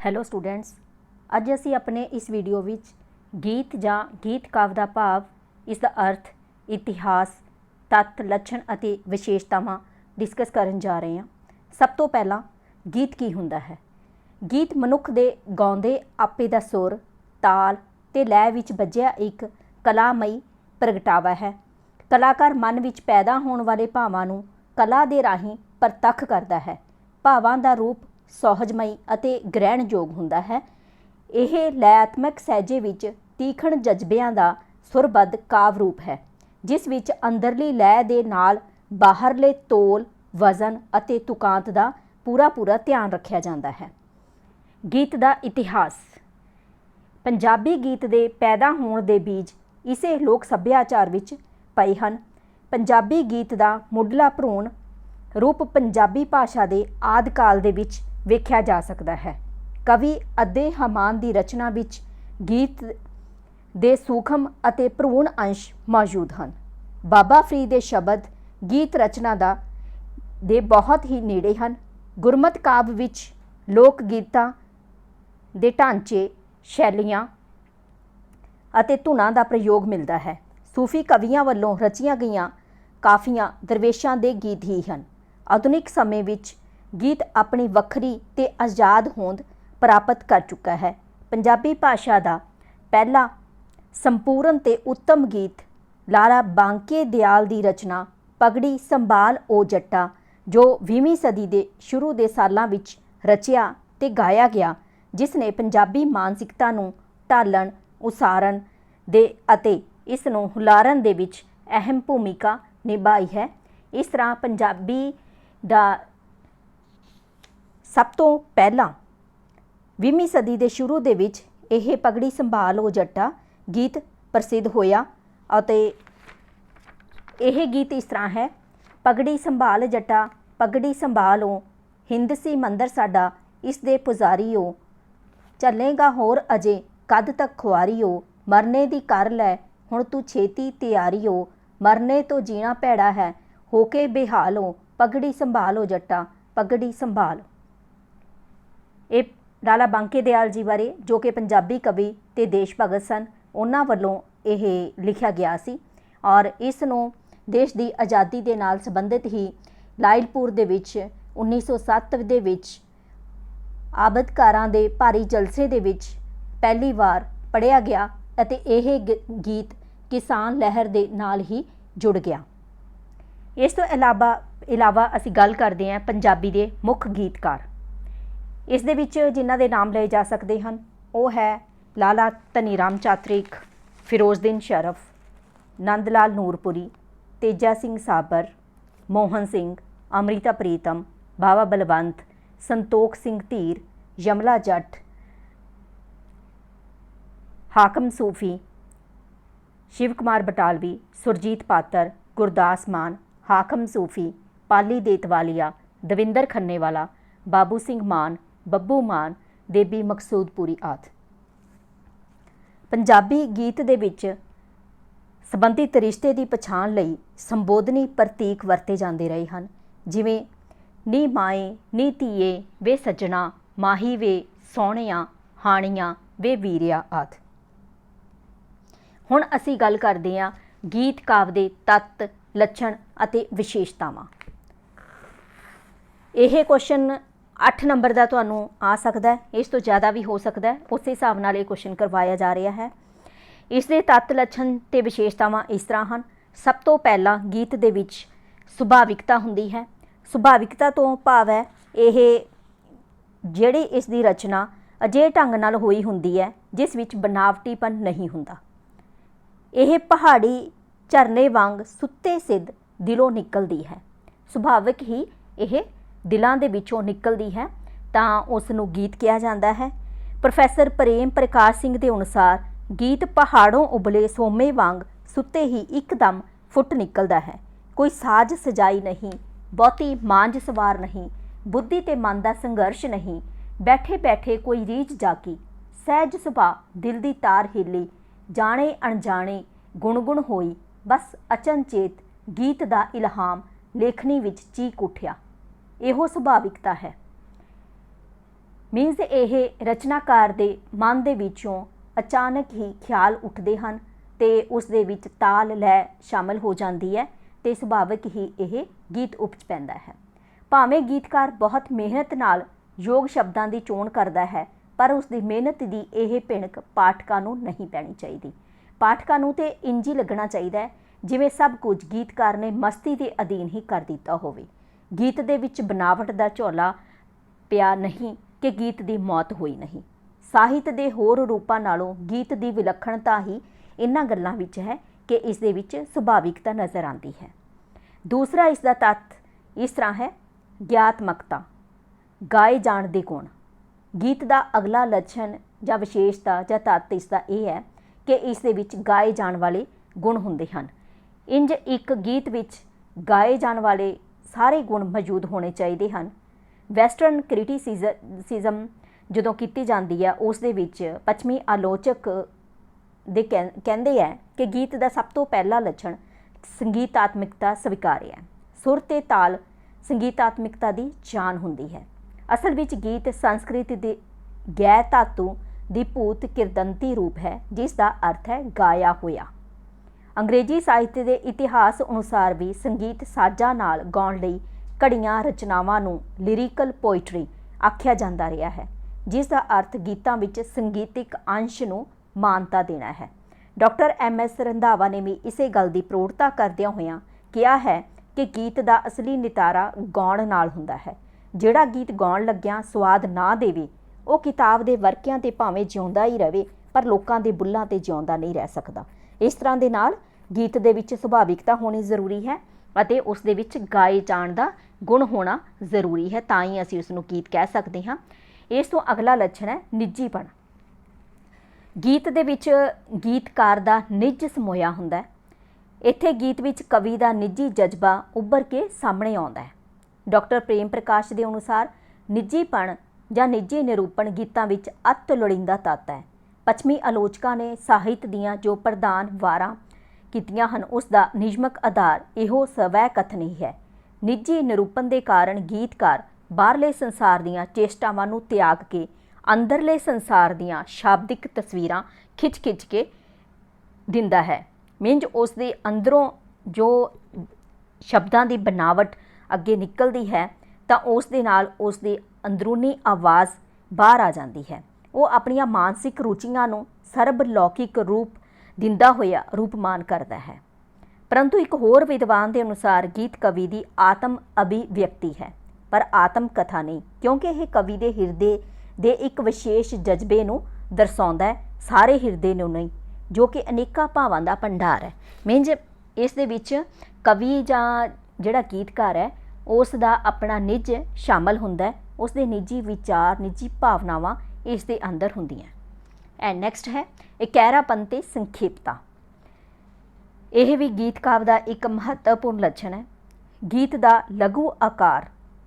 Hello students ਅੱਜ ਅਸੀਂ ਆਪਣੇ ਇਸ ਵੀਡੀਓ ਵਿੱਚ ਗੀਤ ਜਾਂ ਗੀਤ ਕਾਵ ਦਾ ਭਾਵ, ਇਸ ਦਾ ਅਰਥ, ਇਤਿਹਾਸ, ਤੱਤ, ਲੱਛਣ ਅਤੇ ਵਿਸ਼ੇਸ਼ਤਾਵਾਂ ਡਿਸਕਸ ਕਰਨ ਜਾ ਰਹੇ ਹਾਂ। ਸਭ ਤੋਂ ਪਹਿਲਾਂ ਗੀਤ ਕੀ ਹੁੰਦਾ ਹੈ? ਗੀਤ ਮਨੁੱਖ ਦੇ ਗਾਉਂਦੇ ਆਪੇ ਦਾ ਸੁਰ, ਤਾਲ ਤੇ ਲੈਅ ਵਿੱਚ ਵੱਜਿਆ ਇੱਕ ਕਲਾਮਈ ਪ੍ਰਗਟਾਵਾ ਹੈ। ਕਲਾਕਾਰ ਮਨ ਵਿੱਚ ਪੈਦਾ ਹੋਣ ਵਾਲੇ ਭਾਵਾਂ ਨੂੰ ਕਲਾ ਦੇ ਰਾਹੀਂ ਪ੍ਰਤੱਖ ਕਰਦਾ ਹੈ। ਭਾਵਾਂ ਦਾ ਰੂਪ ਸਹਿਜਮਈ ਅਤੇ ਗ੍ਰਹਿਣਯੋਗ ਹੁੰਦਾ ਹੈ। ਇਹ ਲੈਆਤਮਕ ਸਹਿਜੇ ਵਿੱਚ ਤੀਖਣ ਜਜ਼ਬਿਆਂ ਦਾ ਸੁਰਬੱਧ ਕਾਵ ਰੂਪ ਹੈ, ਜਿਸ ਵਿੱਚ ਅੰਦਰਲੀ ਲੈਅ ਦੇ ਨਾਲ ਬਾਹਰਲੇ ਤੋਲ, ਵਜ਼ਨ ਅਤੇ ਤੁਕਾਂਤ ਦਾ ਪੂਰਾ ਪੂਰਾ ਧਿਆਨ ਰੱਖਿਆ ਜਾਂਦਾ ਹੈ। ਗੀਤ ਦਾ ਇਤਿਹਾਸ। ਪੰਜਾਬੀ ਗੀਤ ਦੇ ਪੈਦਾ ਹੋਣ ਦੇ ਬੀਜ ਇਸੇ ਲੋਕ ਸੱਭਿਆਚਾਰ ਵਿੱਚ ਪਏ ਹਨ। ਪੰਜਾਬੀ ਗੀਤ ਦਾ ਮੁੱਢਲਾ ਭਰੂਣ ਰੂਪ ਪੰਜਾਬੀ ਭਾਸ਼ਾ ਦੇ ਆਦਿ ਕਾਲ ਦੇ ਵਿੱਚ ਵੇਖਿਆ ਜਾ ਸਕਦਾ ਹੈ। ਕਵੀ ਅੱਦੇ ਹਮਾਨ ਦੀ ਰਚਨਾ ਵਿੱਚ ਗੀਤ ਦੇ ਸੂਖਮ ਅਤੇ ਭਰੂਣ ਅੰਸ਼ ਮੌਜੂਦ ਹਨ। ਬਾਬਾ ਫਰੀਦ ਦੇ ਸ਼ਬਦ ਗੀਤ ਰਚਨਾ ਦਾ ਦੇ ਬਹੁਤ ਹੀ ਨੇੜੇ ਹਨ। ਗੁਰਮਤ ਕਾਵ ਵਿੱਚ ਲੋਕ ਗੀਤਾਂ ਦੇ ਢਾਂਚੇ, ਸ਼ੈਲੀਆਂ ਅਤੇ ਧੁਨਾਂ ਦਾ ਪ੍ਰਯੋਗ ਮਿਲਦਾ ਹੈ। ਸੂਫੀ ਕਵੀਆਂ ਵੱਲੋਂ ਰਚੀਆਂ ਗਈਆਂ ਕਾਫੀਆਂ ਦਰਵੇਸ਼ਾਂ ਦੇ ਗੀਤ ਹੀ ਹਨ। ਆਧੁਨਿਕ ਸਮੇਂ ਵਿੱਚ ਗੀਤ ਆਪਣੀ ਵੱਖਰੀ ਤੇ ਆਜ਼ਾਦ ਹੋਂਦ ਪ੍ਰਾਪਤ ਕਰ ਚੁੱਕਾ ਹੈ। ਪੰਜਾਬੀ ਭਾਸ਼ਾ ਦਾ ਪਹਿਲਾ ਸੰਪੂਰਨ ਤੇ ਉੱਤਮ ਗੀਤ ਲਾਲਾ ਬਾਂਕੇ ਦਿਆਲ ਦੀ ਰਚਨਾ ਪਗੜੀ ਸੰਭਾਲ ਓ ਜੱਟਾ, ਜੋ 20ਵੀਂ ਸਦੀ ਦੇ ਸ਼ੁਰੂ ਦੇ ਸਾਲਾਂ ਵਿੱਚ ਰਚਿਆ ਤੇ ਗਾਇਆ ਗਿਆ, ਜਿਸ ਨੇ ਪੰਜਾਬੀ ਮਾਨਸਿਕਤਾ ਨੂੰ ਢਾਲਣ, ਉਸਾਰਨ ਦੇ ਅਤੇ ਇਸ ਨੂੰ ਹੁਲਾਰਨ ਦੇ ਵਿੱਚ ਅਹਿਮ ਭੂਮਿਕਾ ਨਿਭਾਈ ਹੈ। ਇਸ ਤਰ੍ਹਾਂ ਪੰਜਾਬੀ ਦਾ ਸਭ ਤੋਂ ਪਹਿਲਾਂ 20ਵੀਂ ਸਦੀ ਦੇ ਸ਼ੁਰੂ ਦੇ ਵਿੱਚ ਇਹ ਪਗੜੀ ਸੰਭਾਲ ਉਹ ਜੱਟਾ ਗੀਤ ਪ੍ਰਸਿੱਧ ਹੋਇਆ ਅਤੇ ਇਹ ਗੀਤ ਇਸ ਤਰ੍ਹਾਂ ਹੈ, ਪਗੜੀ ਸੰਭਾਲ ਜੱਟਾ, ਪਗੜੀ ਸੰਭਾਲੋ, ਹਿੰਦ ਸੀ ਮੰਦਰ ਸਾਡਾ, ਇਸ ਦੇ ਪੁਜਾਰੀਓ, ਚੱਲੇਗਾ ਹੋਰ ਅਜੇ, ਕਦ ਤੱਕ ਖੁਆਰੀਓ, ਮਰਨੇ ਦੀ ਕਰ ਲੈ, ਹੁਣ ਤੂੰ ਛੇਤੀ ਤਿਆਰੀਓ, ਮਰਨੇ ਤੋਂ ਜੀਣਾ ਭੈੜਾ ਹੈ, ਹੋ ਕੇ ਬਿਹਾਲੋ, ਪਗੜੀ ਸੰਭਾਲੋ ਜੱਟਾ, ਪਗੜੀ ਸੰਭਾਲ। ਇਹ ਲਾਲਾ ਬਾਂਕੇ ਦਿਆਲ ਜੀ ਬਾਰੇ, ਜੋ ਕਿ ਪੰਜਾਬੀ ਕਵੀ ਤੇ ਦੇਸ਼ ਭਗਤ ਸਨ, ਉਹਨਾਂ ਵੱਲੋਂ ਇਹ ਲਿਖਿਆ ਗਿਆ ਸੀ ਔਰ ਇਸ ਨੂੰ ਦੇਸ਼ ਦੀ ਆਜ਼ਾਦੀ ਦੇ ਨਾਲ ਸੰਬੰਧਿਤ ਹੀ ਲਾਇਲਪੁਰ ਦੇ ਵਿੱਚ 1907 ਦੇ ਵਿੱਚ ਆਬਦਕਾਰਾਂ ਦੇ ਭਾਰੀ ਜਲਸੇ ਦੇ ਵਿੱਚ ਪਹਿਲੀ ਵਾਰ ਪੜਿਆ ਗਿਆ ਅਤੇ ਇਹ ਗੀਤ ਕਿਸਾਨ ਲਹਿਰ ਦੇ ਨਾਲ ਹੀ ਜੁੜ ਗਿਆ। ਇਸ ਤੋਂ ਇਲਾਵਾ ਇਲਾਵਾ ਅਸੀਂ ਗੱਲ ਕਰਦੇ ਹਾਂ ਪੰਜਾਬੀ ਦੇ ਮੁੱਖ ਗੀਤਕਾਰ। ਇਸ ਦੇ ਵਿੱਚ ਜਿਨ੍ਹਾਂ ਦੇ ਨਾਮ ਲਏ ਜਾ ਸਕਦੇ ਹਨ, ਉਹ ਹੈ ਲਾਲਾ ਧਨੀਰਾਮ ਚਾਤ੍ਰਿਕ, ਫਿਰੋਜ਼ਦੀਨ ਸ਼ਰਫ ਨੰਦ ਲਾਲ ਨੂਰਪੁਰੀ, ਤੇਜਾ ਸਿੰਘ ਸਾਬਰ, ਮੋਹਨ ਸਿੰਘ, ਅਮ੍ਰਿਤਾ ਪ੍ਰੀਤਮ, ਬਾਵਾ ਬਲਵੰਤ, ਸੰਤੋਖ ਸਿੰਘ ਧੀਰ, ਯਮਲਾ ਜੱਟ, ਹਾਕਮ ਸੂਫੀ ਸ਼ਿਵ ਕੁਮਾਰ ਬਟਾਲਵੀ, ਸੁਰਜੀਤ ਪਾਤਰ, ਗੁਰਦਾਸ ਮਾਨ, ਹਾਕਮ ਸੂਫੀ, ਪਾਲੀ ਦੇਤਵਾਲੀਆ, ਦਵਿੰਦਰ ਖੰਨੇਵਾਲਾ, ਬਾਬੂ ਸਿੰਘ ਮਾਨ ਬੱਬੂ ਮਾਨ ਦੇਬੀ ਮਕਸੂਦਪੁਰੀ ਆਦ। ਪੰਜਾਬੀ ਗੀਤ ਦੇ ਵਿੱਚ ਸੰਬੰਧਿਤ ਰਿਸ਼ਤੇ ਦੀ ਪਛਾਣ ਲਈ ਸੰਬੋਧਨੀ ਪ੍ਰਤੀਕ ਵਰਤੇ ਜਾਂਦੇ ਰਹੇ ਹਨ। ਜਿਵੇਂ, ਨੀ ਮਾਏ, ਨੀ ਧੀਏ, ਵੇ ਸੱਜਣਾ, ਮਾਹੀ ਵੇ ਸੋਹਣਿਆ, ਹਾਣੀਆਂ, ਵੇ ਵੀਰਿਆ ਆਦ। ਹੁਣ ਅਸੀਂ ਗੱਲ ਕਰਦੇ ਹਾਂ ਗੀਤ ਕਾਵ ਦੇ ਤੱਤ, ਲੱਛਣ ਅਤੇ ਵਿਸ਼ੇਸ਼ਤਾਵਾਂ। ਇਹ ਕੁਐਸਚਨ 8 ਨੰਬਰ ਦਾ ਤੁਹਾਨੂੰ ਆ ਸਕਦਾ ਹੈ, ਇਸ ਤੋਂ ਜ਼ਿਆਦਾ ਵੀ ਹੋ ਸਕਦਾ ਹੈ, ਉਸੇ ਹਿਸਾਬ ਨਾਲ ਇਹ ਕੁਐਸਚਨ ਕਰਵਾਇਆ ਜਾ ਰਿਹਾ ਹੈ। ਇਸ ਦੇ ਤੱਤ ਲੱਛਣ ਤੇ ਵਿਸ਼ੇਸ਼ਤਾਵਾਂ ਇਸ ਤਰ੍ਹਾਂ ਹਨ। ਸਭ ਤੋਂ ਪਹਿਲਾਂ ਗੀਤ ਦੇ ਵਿੱਚ ਸੁਭਾਵਿਕਤਾ ਹੁੰਦੀ ਹੈ। ਸੁਭਾਵਿਕਤਾ ਤੋਂ ਭਾਵ ਹੈ, ਇਹ ਜਿਹੜੀ ਇਸ ਦੀ ਰਚਨਾ ਅਜੇ ਢੰਗ ਨਾਲ ਹੋਈ ਹੁੰਦੀ ਹੈ, ਜਿਸ ਵਿੱਚ ਬਨਾਵਟੀਪਨ ਨਹੀਂ ਹੁੰਦਾ। ਇਹ ਪਹਾੜੀ ਝਰਨੇ ਵਾਂਗ ਸੁੱਤੇ ਸਿੱਧ ਦਿਲੋਂ ਨਿਕਲਦੀ ਹੈ। ਸੁਭਾਵਿਕ ਹੀ ਇਹ ਦਿਲਾਂ ਦੇ ਵਿੱਚੋਂ ਨਿਕਲਦੀ ਹੈ, ਤਾਂ ਉਸ ਨੂੰ ਗੀਤ ਕਿਹਾ ਜਾਂਦਾ ਹੈ। ਪ੍ਰੋਫੈਸਰ ਪ੍ਰੇਮ ਪ੍ਰਕਾਸ਼ ਸਿੰਘ ਦੇ ਅਨੁਸਾਰ, ਗੀਤ ਪਹਾੜੋਂ ਉਬਲੇ ਸੋਮੇ ਵਾਂਗ ਸੁੱਤੇ ਹੀ ਇੱਕਦਮ ਫੁੱਟ ਨਿਕਲਦਾ ਹੈ। ਕੋਈ ਸਾਜ ਸਜਾਈ ਨਹੀਂ, ਬਹੁਤੀ ਮਾਂਝ ਸਵਾਰ ਨਹੀਂ, ਬੁੱਧੀ ਤੇ ਮਨ ਦਾ ਸੰਘਰਸ਼ ਨਹੀਂ ਬੈਠੇ ਬੈਠੇ ਕੋਈ ਰੀਝ ਜਾਕੀ ਸਹਿਜ ਸੁਭਾ, ਦਿਲ ਦੀ ਤਾਰ ਹਿੱਲੀ, ਜਾਣੇ ਅਣਜਾਣੇ, ਗੁਣਗੁਣ ਹੋਈ, ਬਸ ਅਚਨਚੇਤ ਗੀਤ ਦਾ ਇਲਹਾਮ ਲੇਖਣੀ ਵਿੱਚ ਚੀਕ ਉੱਠਿਆ। ਇਹੋ ਸੁਭਾਵਿਕਤਾ ਹੈ। ਮੀਨਜ਼ ਇਹ ਰਚਨਾਕਾਰ ਦੇ ਮਨ ਦੇ ਵਿੱਚੋਂ ਅਚਾਨਕ ਹੀ ਖਿਆਲ ਉੱਠਦੇ ਹਨ ਤੇ ਉਸ ਦੇ ਵਿੱਚ ਤਾਲ ਲੈ ਸ਼ਾਮਲ ਹੋ ਜਾਂਦੀ ਹੈ ਤੇ ਸੁਭਾਵਿਕ ਹੀ ਇਹ ਗੀਤ ਉਪਜ ਪੈਂਦਾ ਹੈ। ਭਾਵੇਂ ਗੀਤਕਾਰ ਬਹੁਤ ਮਿਹਨਤ ਨਾਲ ਯੋਗ ਸ਼ਬਦਾਂ ਦੀ ਚੋਣ ਕਰਦਾ ਹੈ, ਪਰ ਉਸ ਦੀ ਮਿਹਨਤ ਦੀ ਇਹ ਭਿਣਕ ਪਾਠਕਾਂ ਨੂੰ ਨਹੀਂ ਪੈਣੀ ਚਾਹੀਦੀ। ਪਾਠਕਾਂ ਨੂੰ ਤੇ ਇੰਜੀ ਲੱਗਣਾ ਚਾਹੀਦਾ ਹੈ, ਜਿਵੇਂ ਸਭ ਕੁਝ ਗੀਤਕਾਰ ਨੇ ਮਸਤੀ ਦੇ ਅਧੀਨ ਹੀ ਕਰ ਦਿੱਤਾ ਹੋਵੇ। ਗੀਤ ਦੇ ਵਿੱਚ ਬਨਾਵਟ ਦਾ ਝੋਲਾ ਪਿਆ ਨਹੀਂ ਕਿ ਗੀਤ ਦੀ ਮੌਤ ਹੋਈ ਨਹੀਂ। ਸਾਹਿਤ ਦੇ ਹੋਰ ਰੂਪਾਂ ਨਾਲੋਂ ਗੀਤ ਦੀ ਵਿਲੱਖਣਤਾ ਹੀ ਇਹਨਾਂ ਗੱਲਾਂ ਵਿੱਚ ਹੈ ਕਿ ਇਸ ਦੇ ਵਿੱਚ ਸੁਭਾਵਿਕਤਾ ਨਜ਼ਰ ਆਉਂਦੀ ਹੈ। ਦੂਸਰਾ ਇਸ ਦਾ ਤੱਤ ਇਸ ਤਰ੍ਹਾਂ ਹੈ, ਗਿਆਤਮਕਤਾ ਗਾਏ ਜਾਣ ਦੇ ਗੁਣ ਗੀਤ ਦਾ ਅਗਲਾ ਲੱਛਣ ਜਾਂ ਵਿਸ਼ੇਸ਼ਤਾ ਜਾਂ ਤੱਤ ਇਸ ਦਾ ਇਹ ਹੈ ਕਿ ਇਸ ਦੇ ਵਿੱਚ ਗਾਏ ਜਾਣ ਵਾਲੇ ਗੁਣ ਹੁੰਦੇ ਹਨ। ਇੰਜ ਇੱਕ ਗੀਤ ਵਿੱਚ ਗਾਏ ਜਾਣ ਵਾਲੇ ਸਾਰੇ ਗੁਣ ਮੌਜੂਦ ਹੋਣੇ ਚਾਹੀਦੇ ਹਨ। ਵੈਸਟਰਨ ਕ੍ਰਿਟਿਸਿਜ਼ਮ ਜਦੋਂ ਕੀਤੀ ਜਾਂਦੀ ਹੈ, ਉਸ ਦੇ ਵਿੱਚ ਪੱਛਮੀ ਆਲੋਚਕ ਦੇ ਕਹਿੰਦੇ ਹੈ ਕਿ ਗੀਤ ਦਾ ਸਭ ਤੋਂ ਪਹਿਲਾ ਲੱਛਣ ਸੰਗੀਤਾਤਮਿਕਤਾ ਸਵੀਕਾਰਿਆ ਹੈ। ਸੁਰ ਤੇ ਤਾਲ ਸੰਗੀਤਾਤਮਿਕਤਾ ਦੀ ਜਾਨ ਹੁੰਦੀ ਹੈ। ਅਸਲ ਵਿੱਚ ਗੀਤ ਸੰਸਕ੍ਰਿਤ ਦੇ ਗੈ ਧਾਤੂ ਦੀ ਭੂਤ ਕਿਰਦੰਤੀ ਰੂਪ ਹੈ, ਜਿਸ ਦਾ ਅਰਥ ਹੈ ਗਾਇਆ ਹੋਇਆ। ਅੰਗਰੇਜ਼ੀ ਸਾਹਿਤ ਦੇ ਇਤਿਹਾਸ ਅਨੁਸਾਰ ਵੀ ਸੰਗੀਤ ਸਾਜ਼ਾਂ ਨਾਲ ਗਾਉਣ ਲਈ ਘੜੀਆਂ ਰਚਨਾਵਾਂ ਨੂੰ ਲਿਰਿਕਲ ਪੋਇਟਰੀ ਆਖਿਆ ਜਾਂਦਾ ਰਿਹਾ ਹੈ, ਜਿਸ ਦਾ ਅਰਥ ਗੀਤਾਂ ਵਿੱਚ ਸੰਗੀਤਿਕ ਅੰਸ਼ ਨੂੰ ਮਾਨਤਾ ਦੇਣਾ ਹੈ। ਡਾਕਟਰ ਐਮ ਐਸ ਰੰਧਾਵਾ ਨੇ ਵੀ ਇਸੇ ਗੱਲ ਦੀ ਪ੍ਰੋੜਤਾ ਕਰਦਿਆਂ ਹੋਇਆਂ ਕਿਹਾ ਹੈ ਕਿ ਗੀਤ ਦਾ ਅਸਲੀ ਨਿਤਾਰਾ ਗਾਉਣ ਨਾਲ ਹੁੰਦਾ ਹੈ। ਜਿਹੜਾ ਗੀਤ ਗਾਉਣ ਲੱਗਿਆਂ ਸਵਾਦ ਨਾ ਦੇਵੇ, ਉਹ ਕਿਤਾਬ ਦੇ ਵਰਕਿਆਂ ਤੇ ਭਾਵੇਂ ਜਿਉਂਦਾ ਹੀ ਰਹੇ, ਪਰ ਲੋਕਾਂ ਦੇ ਬੁੱਲਾਂ ਤੇ ਜਿਉਂਦਾ ਨਹੀਂ ਰਹਿ ਸਕਦਾ। ਇਸ ਤਰ੍ਹਾਂ ਦੇ ਨਾਲ ਗੀਤ ਦੇ ਵਿੱਚ ਸੁਭਾਵਿਕਤਾ ਹੋਣੀ ਜ਼ਰੂਰੀ ਹੈ ਅਤੇ ਉਸ ਦੇ ਵਿੱਚ ਗਾਏ ਜਾਣ ਦਾ ਗੁਣ ਹੋਣਾ ਜ਼ਰੂਰੀ ਹੈ, ਤਾਂ ਹੀ ਅਸੀਂ ਉਸ ਨੂੰ ਗੀਤ ਕਹਿ ਸਕਦੇ ਹਾਂ। ਇਸ ਤੋਂ ਅਗਲਾ ਲੱਛਣ ਹੈ ਨਿੱਜੀਪਣ। ਗੀਤ ਦੇ ਵਿੱਚ ਗੀਤਕਾਰ ਦਾ ਨਿੱਜ ਸਮੋਇਆ ਹੁੰਦਾ ਹੈ। ਇੱਥੇ ਗੀਤ ਵਿੱਚ ਕਵੀ ਦਾ ਨਿੱਜੀ ਜਜ਼ਬਾ ਉੱਭਰ ਕੇ ਸਾਹਮਣੇ ਆਉਂਦਾ ਹੈ। ਡਾਕਟਰ ਪ੍ਰੇਮ ਪ੍ਰਕਾਸ਼ ਦੇ ਅਨੁਸਾਰ ਨਿੱਜੀਪਣ ਜਾਂ ਨਿੱਜੀ ਨਿਰੂਪਣ ਗੀਤਾਂ ਵਿੱਚ ਅਤ ਲੋੜੀਂਦਾ ਤੱਤ ਹੈ। ਪੱਛਮੀ ਆਲੋਚਕਾਂ ਨੇ ਸਾਹਿਤ ਦੀਆਂ ਜੋ ਪ੍ਰਧਾਨ ਵਾਰਾਂ ਕੀਤੀਆਂ ਹਨ, ਉਸ ਦਾ ਨਿਯਮਕ ਆਧਾਰ ਇਹੋ ਸਵੈ ਕਥਨੀ ਹੈ। ਨਿੱਜੀ ਨਿਰੂਪਣ ਦੇ ਕਾਰਨ ਗੀਤਕਾਰ ਬਾਹਰਲੇ ਸੰਸਾਰ ਦੀਆਂ ਚੇਸ਼ਟਾਵਾਂ ਨੂੰ ਤਿਆਗ ਕੇ ਅੰਦਰਲੇ ਸੰਸਾਰ ਦੀਆਂ ਸ਼ਾਬਦਿਕ ਤਸਵੀਰਾਂ ਖਿੱਚ-ਖਿੱਚ ਕੇ ਦਿੰਦਾ ਹੈ। ਮਿੰਜ ਉਸ ਦੇ ਅੰਦਰੋਂ ਜੋ ਸ਼ਬਦਾਂ ਦੀ ਬਨਾਵਟ ਅੱਗੇ ਨਿਕਲਦੀ ਹੈ, ਤਾਂ ਉਸ ਦੇ ਨਾਲ ਉਸ ਦੀ ਅੰਦਰੂਨੀ ਆਵਾਜ਼ ਬਾਹਰ ਆ ਜਾਂਦੀ ਹੈ। ਉਹ ਆਪਣੀਆਂ ਮਾਨਸਿਕ ਰੁਚੀਆਂ ਨੂੰ ਸਰਬ ਲੌਕਿਕ ਰੂਪ ਦਿੰਦਾ ਹੋਇਆ ਰੂਪਮਾਨ ਕਰਦਾ ਹੈ। ਪਰੰਤੂ ਇੱਕ ਹੋਰ ਵਿਦਵਾਨ ਦੇ ਅਨੁਸਾਰ ਗੀਤ ਕਵੀ ਦੀ ਆਤਮ ਅਭਿਵਿਅਕਤੀ ਹੈ, ਪਰ ਆਤਮ ਕਥਾ ਨਹੀਂ, ਕਿਉਂਕਿ ਇਹ ਕਵੀ ਦੇ ਹਿਰਦੇ ਦੇ ਇੱਕ ਵਿਸ਼ੇਸ਼ ਜਜ਼ਬੇ ਨੂੰ ਦਰਸਾਉਂਦਾ ਹੈ, ਸਾਰੇ ਹਿਰਦੇ ਨੂੰ ਨਹੀਂ, ਜੋ ਕਿ ਅਨੇਕਾਂ ਭਾਵਾਂ ਦਾ ਭੰਡਾਰ ਹੈ। ਮੀਨਜ਼ ਇਸ ਦੇ ਵਿੱਚ ਕਵੀ ਜਾਂ ਜਿਹੜਾ ਗੀਤਕਾਰ ਹੈ, ਉਸ ਦਾ ਆਪਣਾ ਨਿੱਜ ਸ਼ਾਮਲ ਹੁੰਦਾ ਹੈ, ਉਸ ਦੇ ਨਿੱਜੀ ਵਿਚਾਰ, ਨਿੱਜੀ ਭਾਵਨਾਵਾਂ ਇਸ ਦੇ ਅੰਦਰ ਹੁੰਦੀਆਂ ਐਂਡ ਨੈਕਸਟ ਹੈ ਇਕੈਰਾਪਨ ਤੇ ਸੰਖੇਪਤਾ। ਇਹ ਵੀ ਗੀਤ ਕਾਵ ਦਾ ਇੱਕ ਮਹੱਤਵਪੂਰਨ ਲੱਛਣ ਹੈ। ਗੀਤ ਦਾ ਲਘੂ ਆਕਾਰ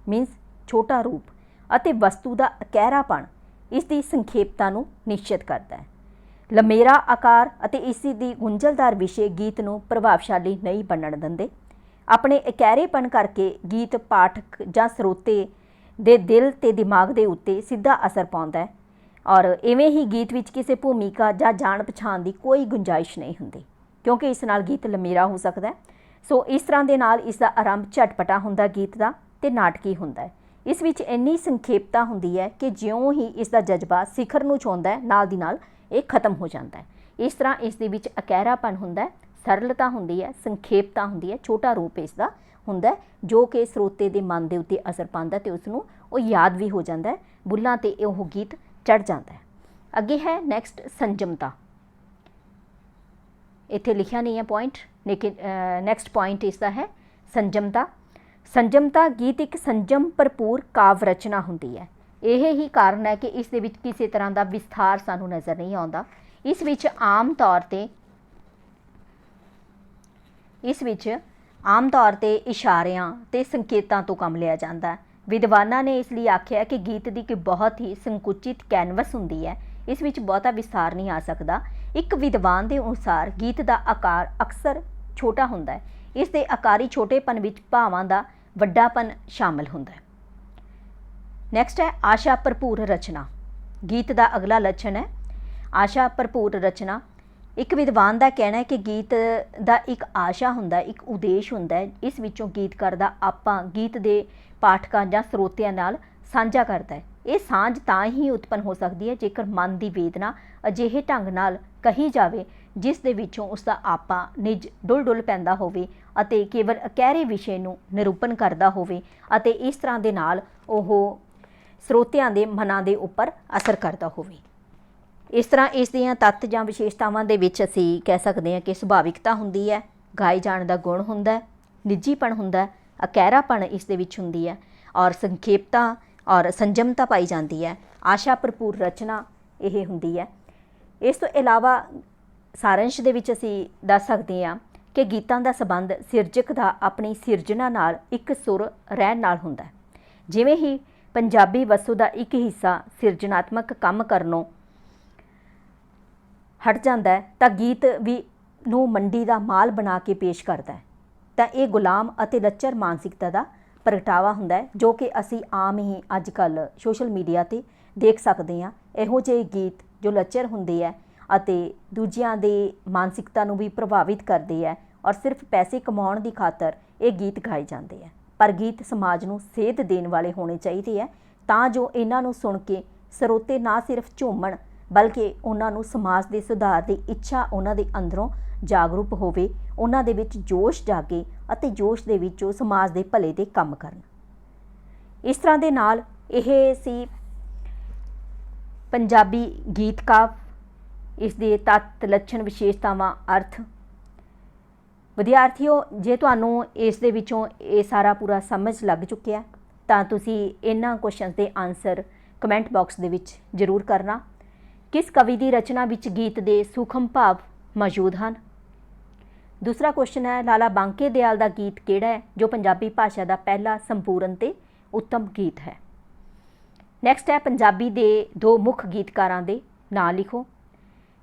ਮੀਨਸ ਛੋਟਾ ਰੂਪ ਅਤੇ ਵਸਤੂ ਦਾ ਅਕਹਿਰਾਪਣ ਇਸ ਦੀ ਸੰਖੇਪਤਾ ਨੂੰ ਨਿਸ਼ਚਿਤ ਕਰਦਾ ਹੈ। ਲੰਮੇਰਾ ਆਕਾਰ ਅਤੇ ਇਸ ਦੀ ਗੁੰਝਲਦਾਰ ਵਿਸ਼ੇ ਗੀਤ ਨੂੰ ਪ੍ਰਭਾਵਸ਼ਾਲੀ ਨਹੀਂ ਬਣਨ ਦਿੰਦੇ। ਆਪਣੇ ਇਕਹਿਰੇਪਣ ਕਰਕੇ ਗੀਤ ਪਾਠਕ ਜਾਂ ਸਰੋਤੇ ਦੇ ਦਿਲ ਤੇ ਦਿਮਾਗ ਦੇ ਉੱਤੇ ਸਿੱਧਾ ਅਸਰ ਪਾਉਂਦਾ ਹੈ। ਔਰ ਇਵੇਂ ਹੀ ਗੀਤ ਵਿੱਚ ਕਿਸੇ ਭੂਮਿਕਾ ਜਾਂ ਜਾਣ ਪਛਾਣ ਦੀ ਕੋਈ ਗੁੰਜਾਇਸ਼ ਨਹੀਂ ਹੁੰਦੀ, ਕਿਉਂਕਿ ਇਸ ਨਾਲ ਗੀਤ ਲੰਮੇਰਾ ਹੋ ਸਕਦਾ ਹੈ। ਸੋ ਇਸ ਤਰ੍ਹਾਂ ਦੇ ਨਾਲ ਇਸ ਦਾ ਆਰੰਭ ਝਟਪਟਾ ਹੁੰਦਾ ਗੀਤ ਦਾ ਤੇ ਨਾਟਕੀ ਹੁੰਦਾ ਹੈ। ਇਸ ਵਿੱਚ ਇੰਨੀ ਸੰਖੇਪਤਾ ਹੁੰਦੀ ਹੈ ਕਿ ਜਿਉਂ ਹੀ ਇਸ ਦਾ ਜਜ਼ਬਾ ਸਿਖਰ ਨੂੰ ਛੂੰਹਦਾ ਹੈ, ਨਾਲ ਦੀ ਨਾਲ ਇਹ ਖਤਮ ਹੋ ਜਾਂਦਾ ਹੈ। ਇਸ ਤਰ੍ਹਾਂ ਇਸ ਦੇ ਵਿੱਚ ਅਕਹਿਰਾਪਨ ਹੁੰਦਾ ਹੈ, ਸਰਲਤਾ ਹੁੰਦੀ ਹੈ, ਸੰਖੇਪਤਾ ਹੁੰਦੀ ਹੈ, ਛੋਟਾ ਰੂਪ ਇਸ ਦਾ ਹੁੰਦਾ ਜੋ ਕਿ ਸਰੋਤੇ ਦੇ ਮਨ ਦੇ ਉੱਤੇ ਅਸਰ ਪਾਉਂਦਾ ਤੇ ਉਸ ਨੂੰ ਉਹ ਯਾਦ ਵੀ ਹੋ ਜਾਂਦਾ ਹੈ। ਬੁੱਲਾਂ ਤੇ ਉਹ ਗੀਤ ਚੜ ਜਾਂਦਾ ਹੈ। ਅੱਗੇ ਹੈ ਨੈਕਸਟ ਸੰਜਮਤਾ। ਇੱਥੇ ਲਿਖਿਆ ਨਹੀਂ ਹੈ ਪੁਆਇੰਟ ਲੇਕਿਨ ਨੈਕਸਟ ਪੁਆਇੰਟ ਇਸ ਦਾ ਹੈ ਸੰਜਮਤਾ। ਸੰਜਮਤਾ ਗੀਤ ਇੱਕ ਸੰਜਮ ਭਰਪੂਰ ਕਾਵ ਰਚਨਾ ਹੁੰਦੀ ਹੈ। ਇਹ ਹੀ ਕਾਰਨ ਹੈ ਕਿ ਇਸ ਦੇ ਵਿੱਚ ਕਿਸੇ ਤਰ੍ਹਾਂ ਦਾ ਵਿਸਥਾਰ ਸਾਨੂੰ ਨਜ਼ਰ ਨਹੀਂ ਆਉਂਦਾ। ਇਸ ਵਿੱਚ ਆਮ ਤੌਰ ਤੇ, ਇਸ ਵਿੱਚ ਆਮ ਤੌਰ ਤੇ ਇਸ਼ਾਰਿਆਂ ਤੇ ਸੰਕੇਤਾਂ ਤੋਂ ਕੰਮ ਲਿਆ ਜਾਂਦਾ ਹੈ। ਵਿਦਵਾਨਾਂ ਨੇ ਇਸ ਲਈ ਆਖਿਆ ਕਿ ਗੀਤ ਦੀ ਇੱਕ ਬਹੁਤ ਹੀ ਸੰਕੁਚਿਤ ਕੈਨਵਸ ਹੁੰਦੀ ਹੈ। ਇਸ ਵਿੱਚ ਬਹੁਤਾ ਵਿਸਥਾਰ ਨਹੀਂ ਆ ਸਕਦਾ। ਇੱਕ ਵਿਦਵਾਨ ਦੇ ਅਨੁਸਾਰ ਗੀਤ ਦਾ ਆਕਾਰ ਅਕਸਰ ਛੋਟਾ ਹੁੰਦਾ ਹੈ। ਇਸ ਦੇ ਆਕਾਰੀ ਛੋਟੇਪਨ ਵਿੱਚ ਭਾਵਾਂ ਦਾ ਵੱਡਾਪਨ ਸ਼ਾਮਲ ਹੁੰਦਾ ਹੈ। ਨੈਕਸਟ ਹੈ, ਆਸ਼ਾ ਭਰਪੂਰ ਰਚਨਾ। ਗੀਤ ਦਾ ਅਗਲਾ ਲੱਛਣ ਹੈ। ਆਸ਼ਾ ਭਰਪੂਰ ਰਚਨਾ। ਇੱਕ ਵਿਦਵਾਨ ਦਾ ਕਹਿਣਾ ਹੈ ਕਿ ਗੀਤ ਦਾ ਇੱਕ ਆਸ਼ਾ ਹੁੰਦਾ ਇੱਕ ਉਦੇਸ਼ ਹੁੰਦਾ ਹੈ। ਇਸ ਵਿੱਚੋਂ ਗੀਤਕਾਰ ਦਾ ਆਪਾਂ, ਗੀਤ ਦੇ ਪਾਠਕਾਂ ਜਾਂ ਸਰੋਤਿਆਂ ਨਾਲ ਸਾਂਝਾ ਕਰਦਾ ਹੈ। ਇਹ ਸਾਂਝ ਤਾਂ ਹੀ ਉਤਪੰਨ ਹੋ ਸਕਦੀ ਹੈ ਜੇਕਰ ਮਨ ਦੀ ਵੇਦਨਾ ਅਜਿਹੇ ਢੰਗ ਨਾਲ ਕਹੀ ਜਾਵੇ, ਜਿਸ ਦੇ ਵਿੱਚੋਂ ਉਸ ਦਾ ਆਪਾ ਨਿਜ ਡੁੱਲ ਡੁੱਲ ਪੈਂਦਾ ਹੋਵੇ ਅਤੇ ਕੇਵਲ ਅਕਹਿਰੇ ਵਿਸ਼ੇ ਨੂੰ ਨਿਰੂਪਣ ਕਰਦਾ ਹੋਵੇ ਅਤੇ ਇਸ ਤਰ੍ਹਾਂ ਦੇ ਨਾਲ ਉਹ ਸਰੋਤਿਆਂ ਦੇ ਮਨਾਂ ਦੇ ਉੱਪਰ ਅਸਰ ਕਰਦਾ ਹੋਵੇ। ਇਸ ਤਰ੍ਹਾਂ ਇਸ ਦੀਆਂ ਤੱਤ ਜਾਂ ਵਿਸ਼ੇਸ਼ਤਾਵਾਂ ਦੇ ਵਿੱਚ ਅਸੀਂ ਕਹਿ ਸਕਦੇ ਹਾਂ ਕਿ ਸੁਭਾਵਿਕਤਾ ਹੁੰਦੀ ਹੈ, ਗਾਏ ਜਾਣ ਦਾ ਗੁਣ ਹੁੰਦਾ ਹੈ, ਨਿੱਜੀਪਣ ਹੁੰਦਾ ਹੈ ਅਕਹਿਰਾਪਣ ਇਸ ਦੇ ਵਿੱਚ ਹੁੰਦੀ ਹੈ ਔਰ ਸੰਖੇਪਤਾ ਔਰ ਸੰਜਮਤਾ ਪਾਈ ਜਾਂਦੀ ਹੈ। ਆਸ਼ਾ ਭਰਪੂਰ ਰਚਨਾ ਇਹ ਹੁੰਦੀ ਹੈ। ਇਸ ਤੋਂ ਇਲਾਵਾ ਸਾਰੰਸ਼ ਦੇ ਵਿੱਚ ਅਸੀਂ ਦੱਸ ਸਕਦੇ ਹਾਂ ਕਿ ਗੀਤਾਂ ਦਾ ਸੰਬੰਧ ਸਿਰਜਕ ਦਾ ਆਪਣੀ ਸਿਰਜਣਾ ਨਾਲ ਇੱਕ ਸੁਰ ਰਹਿਣ ਨਾਲ ਹੁੰਦਾ ਹੈ। ਜਿਵੇਂ ਹੀ ਪੰਜਾਬੀ ਵਸਤੂ ਦਾ ਇੱਕ ਹਿੱਸਾ ਸਿਰਜਣਾਤਮਕ ਕੰਮ ਕਰਨੋਂ ਹਟ ਜਾਂਦਾ ਹੈ ਤਾਂ ਗੀਤ ਵੀ ਨੂੰ ਮੰਡੀ ਦਾ ਮਾਲ ਬਣਾ ਕੇ ਪੇਸ਼ ਕਰਦਾ ਹੈ। ਤਾਂ ਇਹ ਗੁਲਾਮ ਅਤੇ ਲੱਚਰ ਮਾਨਸਿਕਤਾ ਦਾ ਪ੍ਰਗਟਾਵਾ ਹੁੰਦਾ ਹੈ, ਜੋ ਕਿ ਅਸੀਂ ਆਮ ਹੀ ਅੱਜ ਕੱਲ ਸੋਸ਼ਲ ਮੀਡੀਆ ਤੇ ਦੇਖ ਸਕਦੇ ਹਾਂ। ਇਹੋ ਜਿਹੇ ਗੀਤ ਜੋ ਲੱਚਰ ਹੁੰਦੇ ਹੈ ਅਤੇ ਦੂਜਿਆਂ ਦੇ ਮਾਨਸਿਕਤਾ ਨੂੰ ਵੀ ਪ੍ਰਭਾਵਿਤ ਕਰਦੇ ਹੈ ਔਰ ਸਿਰਫ ਪੈਸੇ ਕਮਾਉਣ ਦੀ ਖਾਤਰ ਇਹ ਗੀਤ ਗਾਏ ਜਾਂਦੇ ਹੈ। ਪਰ ਗੀਤ ਸਮਾਜ ਨੂੰ ਸੇਧ ਦੇਣ ਵਾਲੇ ਹੋਣੇ ਚਾਹੀਦੇ ਹੈ, ਤਾਂ ਜੋ ਇਹਨਾਂ ਨੂੰ ਸੁਣ ਕੇ ਸਰੋਤੇ ਨਾ ਸਿਰਫ ਝੂਮਣ, ਬਲਕਿ ਉਹਨਾਂ ਨੂੰ ਸਮਾਜ ਦੇ ਸੁਧਾਰ ਦੀ ਇੱਛਾ ਉਹਨਾਂ ਦੇ ਅੰਦਰੋਂ ਜਾਗਰੂਕ ਹੋਵੇ ਉਹਨਾਂ ਦੇ ਵਿੱਚ ਜੋਸ਼ ਜਾਗੇ ਅਤੇ ਜੋਸ਼ ਦੇ ਵਿੱਚ ਉਹ ਸਮਾਜ ਦੇ ਭਲੇ ਦੇ ਕੰਮ ਕਰਨ। ਇਸ ਤਰ੍ਹਾਂ ਦੇ ਨਾਲ ਇਹ ਸੀ ਪੰਜਾਬੀ ਗੀਤ ਕਾਵ ਇਸ ਦੇ ਤੱਤ, ਲੱਛਣ, ਵਿਸ਼ੇਸ਼ਤਾਵਾਂ, ਅਰਥ। ਵਿਦਿਆਰਥੀਓ, ਜੇ ਤੁਹਾਨੂੰ ਇਸ ਦੇ ਵਿੱਚੋਂ ਇਹ ਸਾਰਾ ਪੂਰਾ ਸਮਝ ਲੱਗ ਚੁੱਕਿਆ, ਤਾਂ ਤੁਸੀਂ ਇਹਨਾਂ ਕੁਐਸਚਨਸ ਦੇ ਆਨਸਰ ਕਮੈਂਟ ਬਾਕਸ ਦੇ ਵਿੱਚ ਜ਼ਰੂਰ ਕਰਨਾ। ਕਿਸ ਕਵੀ ਦੀ ਰਚਨਾ ਵਿੱਚ ਗੀਤ ਦੇ ਸੂਖਮ ਭਾਵ ਮੌਜੂਦ ਹਨ? ਦੂਸਰਾ ਕੁਐਸਚਨ ਹੈ, ਲਾਲਾ ਬਾਂਕੇ ਦਿਆਲ ਦਾ ਗੀਤ ਕਿਹੜਾ ਹੈ, ਜੋ ਪੰਜਾਬੀ ਭਾਸ਼ਾ ਦਾ ਪਹਿਲਾ ਸੰਪੂਰਨ ਤੇ ਉੱਤਮ ਗੀਤ ਹੈ। ਨੈਕਸਟ ਹੈ, ਪੰਜਾਬੀ ਦੇ ਦੋ ਮੁੱਖ ਗੀਤਕਾਰਾਂ ਦੇ ਨਾਂ ਲਿਖੋ।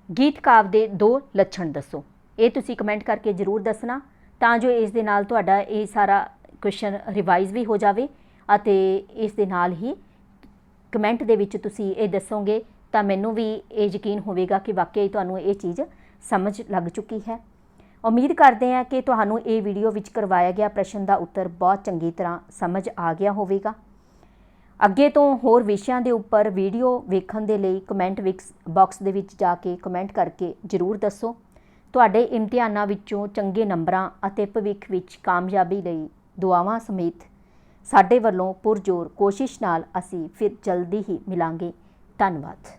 ਗੀਤ ਕਾਵ ਦੇ ਦੋ ਲੱਛਣ ਦੱਸੋ। ਇਹ ਤੁਸੀਂ ਕਮੈਂਟ ਕਰਕੇ ਜ਼ਰੂਰ ਦੱਸਣਾ, ਤਾਂ ਜੋ ਇਸ ਦੇ ਨਾਲ ਤੁਹਾਡਾ ਇਹ ਸਾਰਾ ਕੁਐਸਚਨ ਰਿਵਾਈਜ਼ ਵੀ ਹੋ ਜਾਵੇ ਅਤੇ ਇਸ ਦੇ ਨਾਲ ਹੀ ਕਮੈਂਟ ਦੇ ਵਿੱਚ ਤੁਸੀਂ ਇਹ ਦੱਸੋਗੇ, ਤਾਂ ਮੈਨੂੰ ਵੀ ਇਹ ਯਕੀਨ ਹੋਵੇਗਾ ਕਿ ਵਾਕਈ ਤੁਹਾਨੂੰ ਇਹ ਚੀਜ਼ ਸਮਝ ਲੱਗ ਚੁੱਕੀ ਹੈ। ਉਮੀਦ ਕਰਦੇ ਹਾਂ ਕਿ ਤੁਹਾਨੂੰ ਇਹ ਵੀਡੀਓ ਵਿੱਚ ਕਰਵਾਇਆ ਗਿਆ ਪ੍ਰਸ਼ਨ ਦਾ ਉੱਤਰ ਬਹੁਤ ਚੰਗੀ ਤਰ੍ਹਾਂ ਸਮਝ ਆ ਗਿਆ ਹੋਵੇਗਾ। ਅੱਗੇ ਤੋਂ ਹੋਰ ਵਿਸ਼ਿਆਂ ਦੇ ਉੱਪਰ ਵੀਡੀਓ ਵੇਖਣ ਦੇ ਲਈ ਕਮੈਂਟ ਵਿਕਸ ਬਾਕਸ ਦੇ ਵਿੱਚ ਜਾ ਕੇ ਕਮੈਂਟ ਕਰਕੇ ਜ਼ਰੂਰ ਦੱਸੋ। ਤੁਹਾਡੇ ਇਮਤਿਹਾਨਾਂ ਵਿੱਚੋਂ ਚੰਗੇ ਨੰਬਰਾਂ ਅਤੇ ਭਵਿੱਖ ਵਿੱਚ ਕਾਮਯਾਬੀ ਲਈ ਦੁਆਵਾਂ ਸਮੇਤ ਸਾਡੇ ਵੱਲੋਂ ਪੁਰਜੋਰ ਕੋਸ਼ਿਸ਼ ਨਾਲ ਅਸੀਂ ਫਿਰ ਜਲਦੀ ਹੀ ਮਿਲਾਂਗੇ। ਧੰਨਵਾਦ।